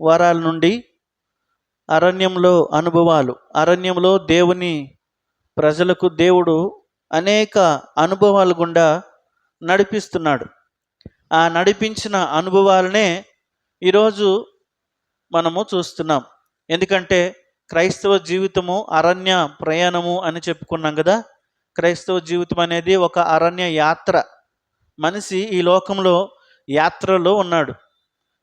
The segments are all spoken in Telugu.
వారాల నుండి అరణ్యంలో అనుభవాలు. అరణ్యంలో దేవుని ప్రజలకు దేవుడు అనేక అనుభవాలు గుండా నడిపిస్తున్నాడు. ఆ నడిపించిన అనుభవాలనే ఈరోజు మనము చూస్తున్నాం. ఎందుకంటే క్రైస్తవ జీవితము అరణ్య ప్రయాణము అని చెప్పుకున్నాం కదా. క్రైస్తవ జీవితం అనేది ఒక అరణ్య యాత్ర. మనిషి ఈ లోకంలో యాత్రలో ఉన్నాడు.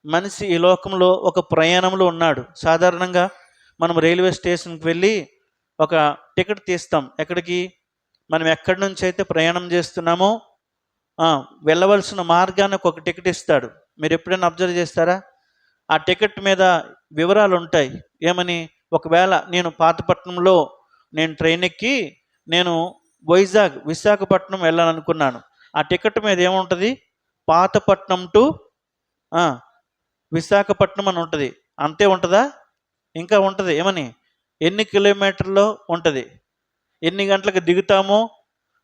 మనిషి ఈ లోకంలో ఒక ప్రయాణంలో ఉన్నాడు. సాధారణంగా మనం రైల్వే స్టేషన్కి వెళ్ళి ఒక టికెట్ తీస్తాం. ఎక్కడికి? మనం ఎక్కడి నుంచి అయితే ప్రయాణం చేస్తున్నామో వెళ్ళవలసిన మార్గానికి ఒక టికెట్ ఇస్తాడు. మీరు ఎప్పుడైనా అబ్జర్వ్ చేస్తారా? ఆ టికెట్ మీద వివరాలు ఉంటాయి. ఏమని? ఒకవేళ నేను పాతపట్నంలో నేను ట్రైన్ ఎక్కి నేను వైజాగ్ విశాఖపట్నం వెళ్ళాలనుకున్నాను. ఆ టికెట్ మీద ఏముంటుంది? పాతపట్నం టు విశాఖపట్నం అని ఉంటుంది. అంతే ఉంటుందా? ఇంకా ఉంటుంది. ఏమని? ఎన్ని కిలోమీటర్లో ఉంటుంది? ఎన్ని గంటలకు దిగుతామో?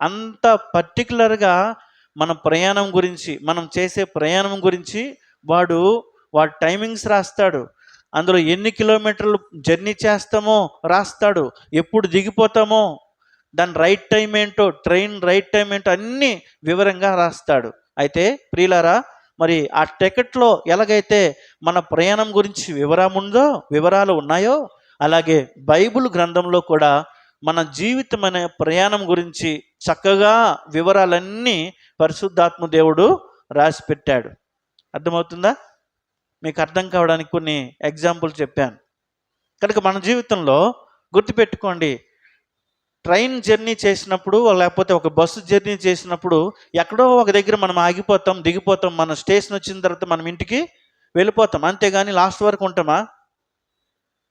అంత పర్టికులర్గా మన ప్రయాణం గురించి మనం చేసే ప్రయాణం గురించి వాడు వాడు టైమింగ్స్ రాస్తాడు. అందులో ఎన్ని కిలోమీటర్లు జర్నీ చేస్తామో రాస్తాడు. ఎప్పుడు దిగిపోతామో దాని రైట్ టైం ఏంటో ట్రైన్ రైట్ టైం ఏంటో అన్నీ వివరంగా రాస్తాడు. అయితే ప్రియులారా మరి ఆ టికెట్లో ఎలాగైతే మన ప్రయాణం గురించి వివరముందో వివరాలు ఉన్నాయో అలాగే బైబిల్ గ్రంథంలో కూడా మన జీవితం అనే ప్రయాణం గురించి చక్కగా వివరాలన్నీ పరిశుద్ధాత్మ దేవుడు రాసి పెట్టాడు అర్థమవుతుందా? మీకు అర్థం కావడానికి కొన్ని ఎగ్జాంపుల్ చెప్పాను. కనుక మన జీవితంలో గుర్తుపెట్టుకోండి. ట్రైన్ జర్నీ చేసినప్పుడు లేకపోతే ఒక బస్సు జర్నీ చేసినప్పుడు ఎక్కడో ఒక దగ్గర మనం ఆగిపోతాం దిగిపోతాం మన స్టేషన్ వచ్చిన తర్వాత మనం ఇంటికి వెళ్ళిపోతాం. అంతేగాని లాస్ట్ వరకు ఉంటామా?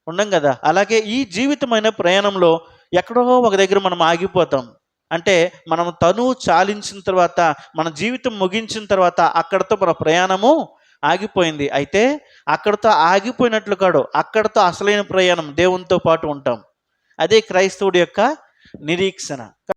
ఉండం కదా. అలాగే ఈ జీవితమైన ప్రయాణంలో ఎక్కడో ఒక దగ్గర మనం ఆగిపోతాం. అంటే మనం తను చాలించిన తర్వాత మన జీవితం ముగించిన తర్వాత అక్కడతో మన ప్రయాణము ఆగిపోయింది. అయితే అక్కడతో ఆగిపోయినట్లు కాడు అక్కడతో అసలైన ప్రయాణం దేవునితో పాటు ఉంటాం. అదే క్రైస్తవుడి యొక్క నిరీక్షణ.